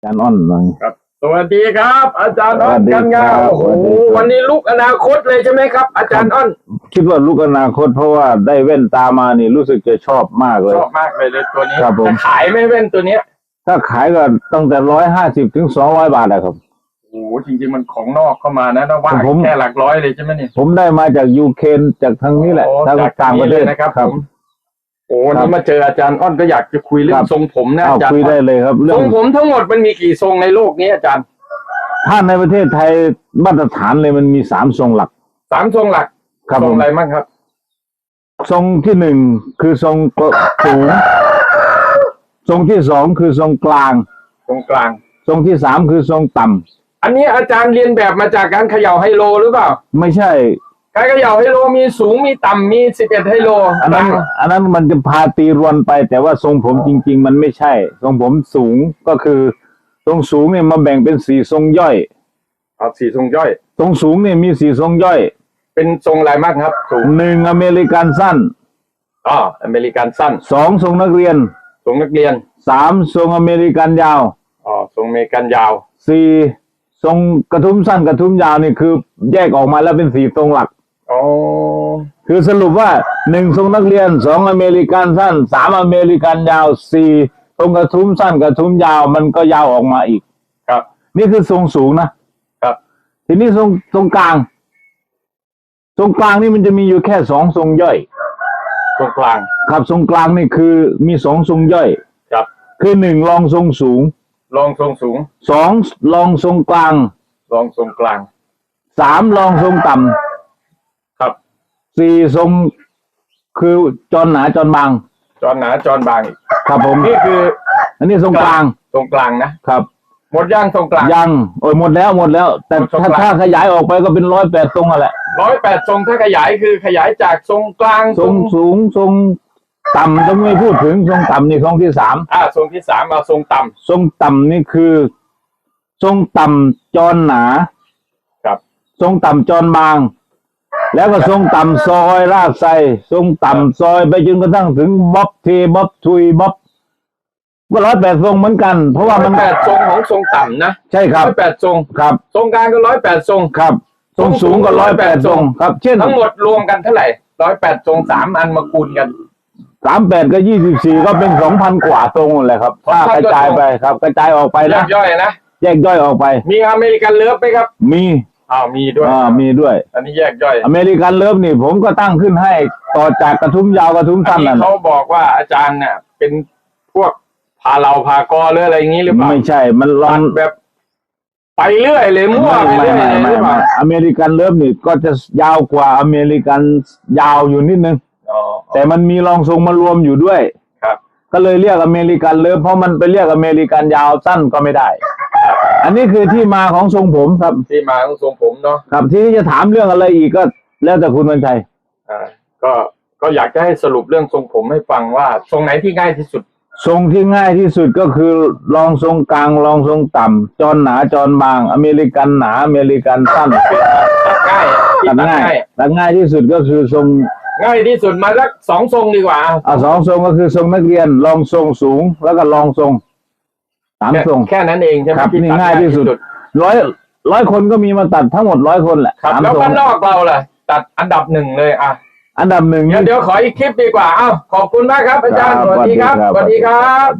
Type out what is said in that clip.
อาจารย์อ้อนว่าไงครับสวัสดีครับ อาจารย์อ้อนสวัสดีกันงาครับโอ้โหสวัสดีครับ วันนี้ลุกอนาคตเลยใช่ไหมครับ อาจารย์อ้อนคิดว่าลูกอนาคตเพราะว่าได้แว่นตามานี่รู้สึกจะชอบมากเลยชอบมากเลยเลยตัวนี้ครับผม จะขายไหม่เว้นตัวเนี้ยถ้าขายก็ตั้งแต่ร้อยห้าสิบถึงสองร้อยบาทอะครับ โอ้โหจริงๆมันของนอกเข้ามานะนะว่าผม แค่หลักร้อยเลยใช่ไหมเนี่ยผมได้มาจากยูเครนจากทางนี้แหละโอ้ทางจากต่างประเทศนี้ลยนะครับครับผม โอ้วันครันี้บมาเจออาจารย์อ้อนก็อยากจะคุยเรื่อครังบทรงผมนะเอาอาจารย์คุยได้เลยครับ เรื่ทอรงงผมทั้งหมดมันมีกี่ทรงในโลกนี้อาจารย์ถ้าในประเทศไทยมาตรฐานเลยมันมีสามทรงหลัก สามทรงหลักครับทรผงม อะไรบ้างครับ ทรงที่หนึ่งคือทรงสูง ทรงที่สองคือทรงกลาง ตรงกลาง ทรงที่สามคือทรงต่ำอันนี้อาจารย์เรียนแบบมาจากการเขย่าไฮโลหรือเปล่า ไม่ใช่ การเขย่าไฮโลมีสูงมีต่ำมีสิบเอ็ดไฮโลอันนั้นต่างอันนั้นมันจะพาตีรวนไป แต่ว่าทรงผมจริง ๆ มันไม่ใช่ ทรงผมสูงก็คือทรงสูงเนี่ยมาแบ่งเป็นสี่ทรงย่อยเอาสี่ทรงย่อย ทรงสูงเนี่ยมีสี่ทรงย่อย เป็นทรงอะไรมากครับสูงหนึ่งอเมริกันสั้นอ๋ออเมริกันสั้นสองทรงนักเรียนทรงนักเรียนสามทรงอเมริกันยาวอ๋อทรงอเมริกันยาวสี่ทรงกระทุ้มสั้นกระทุ้มยาวนี่คือ แยกออกมาแล้วเป็นสี่ทรงหลัก อ๋อคือสรุปว่าหนึ่งทรงนักเรียนสองอเมริกันสั้นสามอเมริกันยาวสี่ทรงกระทุ้มสั้นกระทุ้มยาวมันก็ยาวออกมาอีก ครับ นี่คือทรงสูงนะครับ ทีนี้ทรงทรงกลาง ทรงกลางนี่มันจะมีอยู่แค่สองทรงย่อย ตรงกลาง ครับทรงกลางนี่คือมีสองทรงย่อย ครับ คือหนึ่งรองทรงสูงรองทรงสูงสองรองทรงกลางรองทรงกลางสามรองทรงต่ครับำ สี่ทรงคือจรหนาจรบาง จอนหนาจอนบางอีกครับผม นี่คืออันนี้ทรงกลางตรงกลางนะครับ หมดย่างตรงกลาง ยังโอ้ยหมดแล้วหมดแล้ว แต่ทรงถ้ากลาง ถ้าขยายออกไปก็เป็นร้อยแปดทรงอะแหละร้อยแปดทรงถ้าขยายคือขยายจากทรงกลางทรงสูงทรงต่ำต้องไม่พูดถึงทรงต่ำนี่ทรงที่สามอ่าทรงที่สามเอาทรงต่ทรงต่ำนี่คือ ทรงต่ำจรหนาำครับ ทรงต่ำจรบาง แล้วก็ทรงต่ำซอยราดไซทรงต่ำซอยไปจนกระทั่งถึงบ๊อบเทบ๊อบทุยบ๊อบก็ร้อยแปดทรงเหมือนกัน เพราะว่าร้อมัยนแปดทรงของทรงต่ำนะใช่ครับร้อยแปดทรงครับ ทรงกลางก็ร้อยแปดทรงครับ ทรงสูงก็ร้อยแปด108ทรงครับเช่นทั้งหมดรวมกันเท่าไหร่ร้อยแปดทรงสามอันมาคูณกันสามแปดก็ยี่สิบสี่ก็เป็นสองพันกว่าทรงนั่นแหละครับถ้ากระจายไปครับ กระจายออกไปแยนะกย่อยนะแยกย่อยออกไป มีอเมริกันเลิฟไหมครับ มี อ้าวมีด้วยอ่ามีด้วย อันนี้แยกย่อยอเมริกันเลิฟนี่ ผมก็ตั้งขึ้นให้ต่อจากกระทุ้มยาวกระทุ้มอัสั้นนนี้นั่นเขาบอกว่าอาจารย์เนี่ยเป็นพวกพาเราพากอหรืออะไรอย่างนี้หรือเปล่าไม่ใช่ มันลอตังดแบบ ไปเรื่อยเลยมั่วไม่ไปไม่เรื่อยไม่เลยหไม่รือเปไม่ล่าอเมริกันเลิฟนี่ก็จะยาวกว่าอเมริกันยาวอยู่นิดนึงอ๋อแต่มันมีรองทรงมารวมอยู่ด้วย ครับ ก็เลยเรียกอเมริกันเลิฟเพราะมันไปเรียกอเมริกันยาวสั้นก็ไม่ได้ อันนี้คือที่มาของทรงผมครับ ที่มาของทรงผมเนาะครับที่นี้จะถามเรื่องอะไรอีกก็แล้วแต่คุณวันชัยอ่าก็ก็อยากจะให้สรุปเรื่องทรงผมให้ฟังว่า ทรงไหนที่ง่ายที่สุด ทรงที่ง่ายที่สุดก็คือรองทรงกลางรองทรงต่ำจรหนาจรบาง อเมริกันหนาอเมริกันสั้นตัดง่ายที่ตัดตัดง่ายง่ายตัดง่ายที่สุดก็คือทรงง่ายที่สุดมาสักสองทรงดีกว่าอ่าสองทรงก็คือทรงนักเรียนรองทรงสูงแล้วก็รองทรง สามแค่ทรง แค่นั้นเองใช่ไหมครับที่นี่ตัดง่ายที่สุด ร้อยร้อยคนก็มีมาตัดทั้งหมดร้อยคนแหละครับ สามแล้วทรง บ้านนอกเราล่ะ ตัดอันดับหนึ่งเลยอะอันดับหนึ่งเดี๋ยวนี่ เดี๋ยวขออีกคลิปดีกว่าอ้าวขอบคุณมากครับอาจารย์ครับ สวัสดีครับสสวัวัสสดีดีคครัรับ